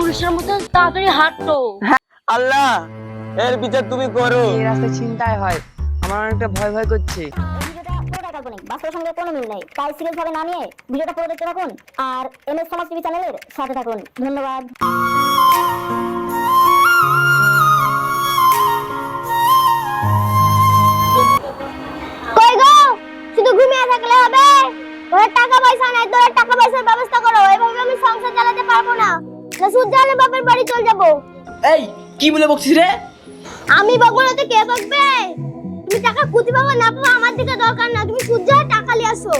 পুরুষের মতো তাড়াতাড়ি হাঁটো। আল্লাহ এর বিচার তুমি করো। এই রাস্তায় চিন্তায় হয়। আমার অনেকটা ভয় ভয় করছে। বাস্তবের সঙ্গে কোনো মিল নেই। তাই সিরিয়াস ভাবে না নিয়ে ভিডিওটা পুরো দেখতে থাকুন। আর এম এস সমাজ টিভি চ্যানেলের সাথে থাকুন। ধন্যবাদ। কই গো? শুধু ঘুমিয়ে থাকলে হবে? ওর টাকা পয়সা নাই তোর টাকা পয়সার ব্যবস্থা করো। এভাবে আমি সংসার চালাতে পারব না। বাপের বাড়ি চলে যাব। এই কি বলে বকছিস রে? আমি বকবো কে বকবে? তুমি টাকা কুতি পাবো না পাবো আমার দিকে দরকার না। তুমি টাকা নিয়ে আসো।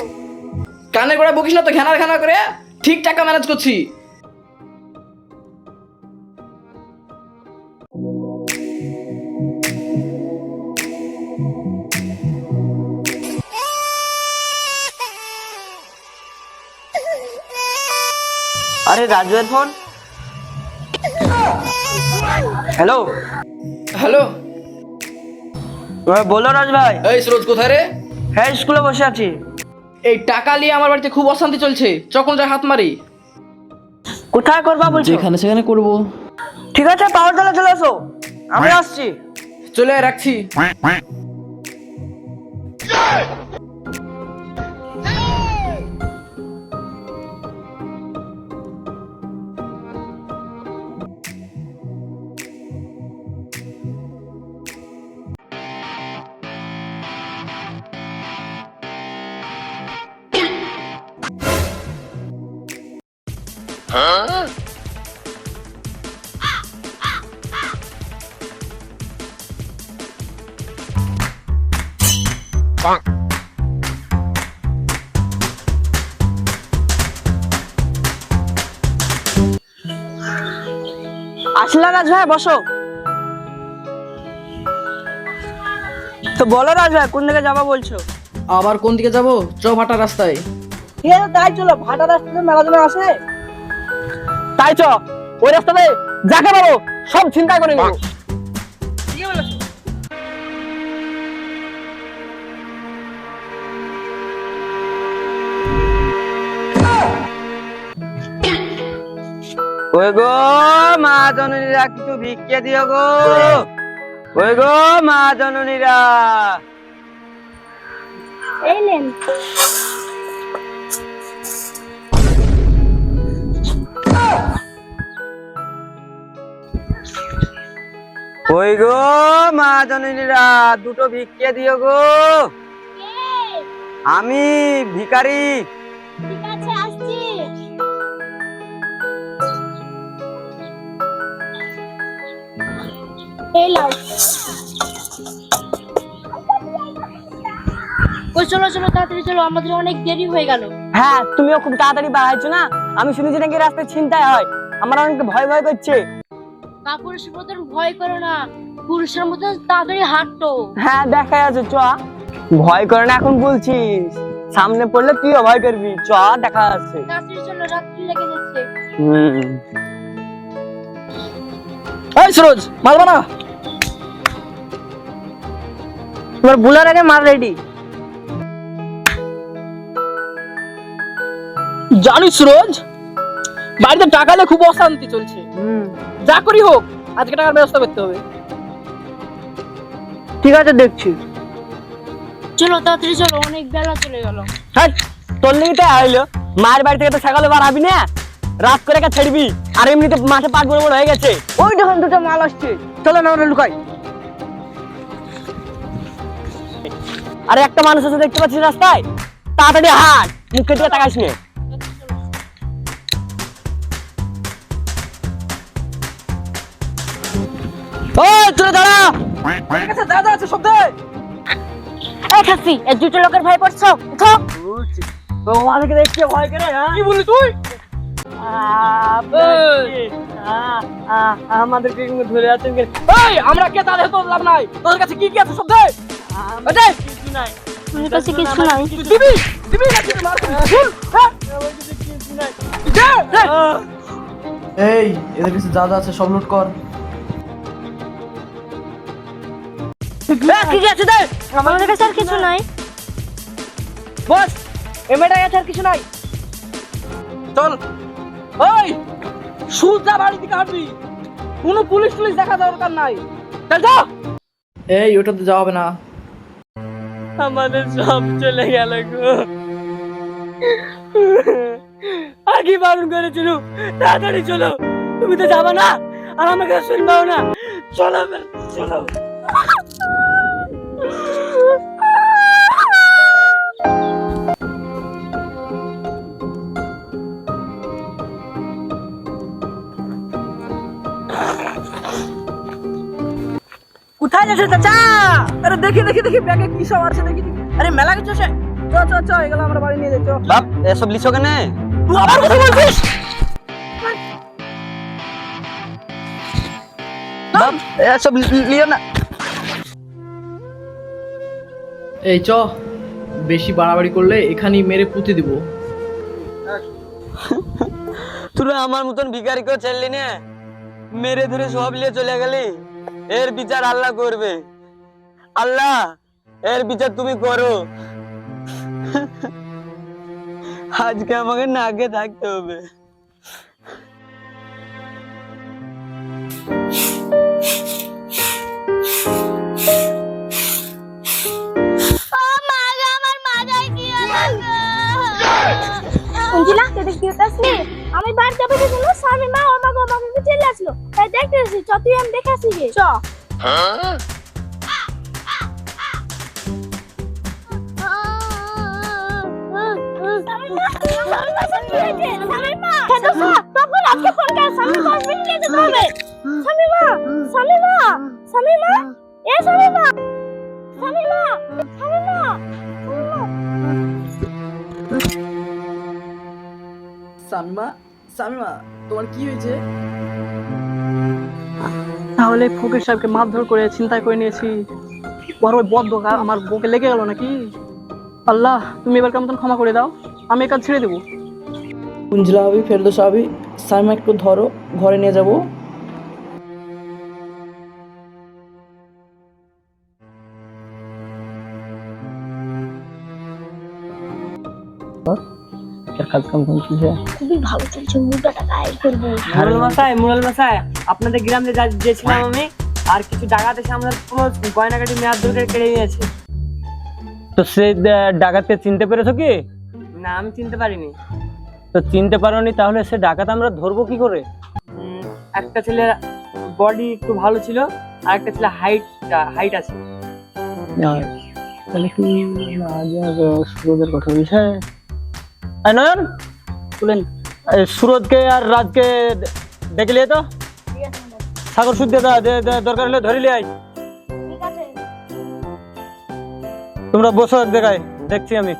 কানে করে বকিস না তো ঘ্যানার ঘ্যানা করে? ঠিক টাকা ম্যানেজ করছি। আরে রাজুয়ের ফোন হ্যালো। হ্যালো। বলো রাজ ভাই। এই সুরজ কোথায় রে? হ্যাঁ স্কুলে বসে আছি। এই টাকা নিয়ে আমার বাড়িতে খুব অশান্তি চলছে। চকন যা হাত মারি। কোথায় করবা বলছো? যেখানে সেখানে করব। ঠিক আছে পাওয়ার তলা চলে আসো। আমি আসছি। চলে আয়, রাখছি আসলে রাজ ভাই বসো। তো বলো রাজ ভাই কোন দিকে যাবা বলছো? আবার কোন দিকে যাব? চ ভাটা রাস্তায়। ঠিক আছে তাই চলো ভাটা রাস্তাতে মেলা আসে। তাই চ ওই রাস্তাতে যাকে পাবো সব চিন্তা করে নেব। ওই গো মা জননীরা কিছু ভিক্ষে দিও গো। ওই গো মা জননীরা। এলেন ওই গো মা জননীরা দুটো ভিক্ষে দিও গো। আমি ভিকারি ঠিক আছে আসছি। এই লাও ওই চলো চলো তাড়াতাড়ি চলো আমাদের অনেক দেরি হয়ে গেল। হ্যাঁ তুমিও খুব তাড়াতাড়ি বাড়াইছো না? আমি শুনেছি নাকি রাস্তায় চিন্তায় হয়। আমার অনেক ভয় ভয় করছে। কাপুরুষের মতন ভয় করো না। পুরুষের মতন তাড়াতাড়ি হাঁটো হ্যাঁ দেখা যাচ্ছে চ। ভয় করে না এখন বলছিস। সামনে পড়লে তুইও ভয় করবি। চ দেখা যাচ্ছে তাড়াতাড়ি চলো রাত্রি লেগে যাচ্ছে। হুম। এই সুরজ মারবা না। তোমার বুলার আগে মার রেডি। জানিস সুরজ বাড়িতে টাকা নিয়ে খুব অশান্তি চলছে। হুম। যা করি হোক আজকে টাকার ব্যবস্থা করতে হবে। ঠিক আছে দেখছি। চলো তাড়াতাড়ি চলো অনেক বেলা চলে গেল। হ্যাঁ তোর লিগে তো আইলো মায়ের বাড়ি থেকে তো সকালে বার হবি না? রাত করে কে ছেড়বি আর এমনিতে মাঠে পাট বড় বড় হয়ে গেছে। ওই দেখুন দুটো মাল আসছে। চলো না আমরা লুকাই। আরে একটা মানুষ আছে দেখতে পাচ্ছিস রাস্তায়? তাড়াতাড়ি হাট মুখের দিকে তাকাইস নে। ও দাঁড়া। দাদা আছে শব্দে এই খাসি এই দুটো লোকের ভয় পড়ছো উঠো। তো আমাদেরকে দেখতে ভয় করে হ্যাঁ? কি বললি তুই? আমাদেরকে ধরে আছেন এই আমরা কে তাদের তো লাভ নাই? তোদের কাছে কি কি আছে শব্দে কিছু নাই। তোমার কাছে কিছু নাই। দিবি দিবি না দিবি মার এই এদের কাছে যা যা আছে সব লুট কর। কি দেখ আমাদের কাছে আর কিছু নাই। বস এমএটা আছে আর কিছু নাই। চল। ওই সোজা বাড়ি দিকে হাঁটবি কোনো পুলিশ টুলিশ দেখা দরকার নাই। চল যা। এই ওটাতে যাওয়া হবে না। আমাদের সব চলে গেল গো। আগে বারণ করেছিল তাড়াতাড়ি চলো। তুমি তো যাবে না আর আমাকে শুনবাও না। চলো চলো। কোথায় চাচা আরে দেখি দেখি দেখি ব্যাগে কি সব আছে দেখি দেখি। আরে মেলা কিছু আছে। চ চ চ এগুলো আমরা বাড়ি নিয়ে যাই চ। বাপ এসব লিখছো কেন? তুই আবার কথা বলছিস? বাপ এসব লিও না। এই চ বেশি বাড়াবাড়ি করলে এখানেই মেরে পুঁতে দিব। তোরা আমার মতন ভিখারিকেও ছেড়লি না? মেরে ধরে সব নিয়ে চলে গেলি? এর বিচার আল্লাহ করবে। আল্লাহ এর বিচার তুমি করো। আজকে আমাকে নাকে থাকতে হবে। চ তুই আমি দেখে আসি গে, চ। তখন আজকে ফোন করে স্বামী দশ মিনিট নিয়ে যেতে হবে। স্বামী মা স্বামী মা স্বামী মা, এ সামিমা সামিমা তোমার কি হয়েছে? তাহলে ফকির সাহেবকে মারধর করে চিন্তা করে নিয়েছি। বড় ওই বদ্ধ গা আমার বউকে লেগে গেল নাকি? আল্লাহ, তুমি এবার কেমন ক্ষমা করে দাও। আমি কাজ ছেড়ে দেবো। কুঞ্জলা আবি, ফেরদোসা আবি সাইমা একটু ধরো, ঘরে নিয়ে যাব। কাজ কাম চলছে খুবই ভালো চলছে মুটা টাকা আয় করব মুরাল মশাই মুরাল মশাই আপনাদের গ্রামে যা গেছিলাম আমি আর কিছু ডাকাত এসে আমরা পুরো গয়নাগাটি মেয়াদ ধরে কেড়ে নিয়েছে। তো সেই ডাকাতকে চিনতে পেরেছ কি? না আমি চিনতে পারিনি। তো চিনতে পারোনি তাহলে সে ডাকাত আমরা ধরবো কি করে? একটা ছেলের বডি একটু ভালো ছিল আর একটা ছেলে হাইট হাইট আছে। তাহলে কি সুরজের কথা বিষয় নয়ন বলেন সুরজকে আর রাজকে ডেকে লিয়ে তো? সাগর শুদ্ধ দা দে- দে- দরকার হলে ধরে লিয়ে আয়। তোমরা বসো এক জায়গায় দেখছি আমি।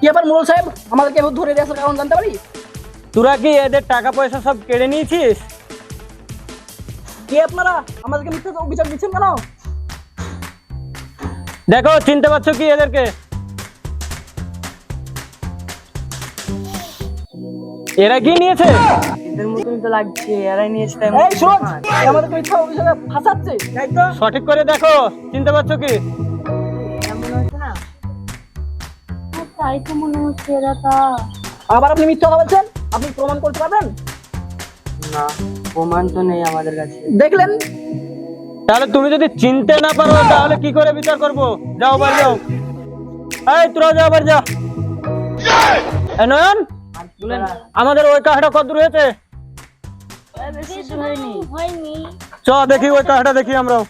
কি মোড়ল সাহেব? আমাদেরকে ধরে দিয়ে আসার কারণ জানতে পারি? তোরা কি এদের টাকা পয়সা সব কেড়ে নিয়েছিস? কে আপনারা? আমাদেরকে মিথ্যা অভিযোগ দিচ্ছেন কেন? দেখো চিনতে পারছ কি এদেরকে? এরা কি নিয়েছে? এদের মতন তো লাগছে এরাই নিয়েছে তাই এই সুরজ এ মিথ্যা অভিযোগে ফাঁসাচ্ছে। সঠিক করে দেখো চিনতে পারছ কি? তাই তো মনে হচ্ছে এরা তা। আবার আপনি মিথ্যা কথা বলছেন? আপনি প্রমাণ করতে পারবেন? না প্রমাণ তো নেই আমাদের কাছে। দেখলেন? তাহলে তুমি যদি চিনতে না পারো তাহলে কি করে বিচার করব? যাও বাড়ি যাও। এই তোরা যাও বাড়ি যা এ নয়ন আমাদের ওই কাহাটা কত দূর হয়েছে? চ দেখি ওই কাহাটা দেখি আমরাও।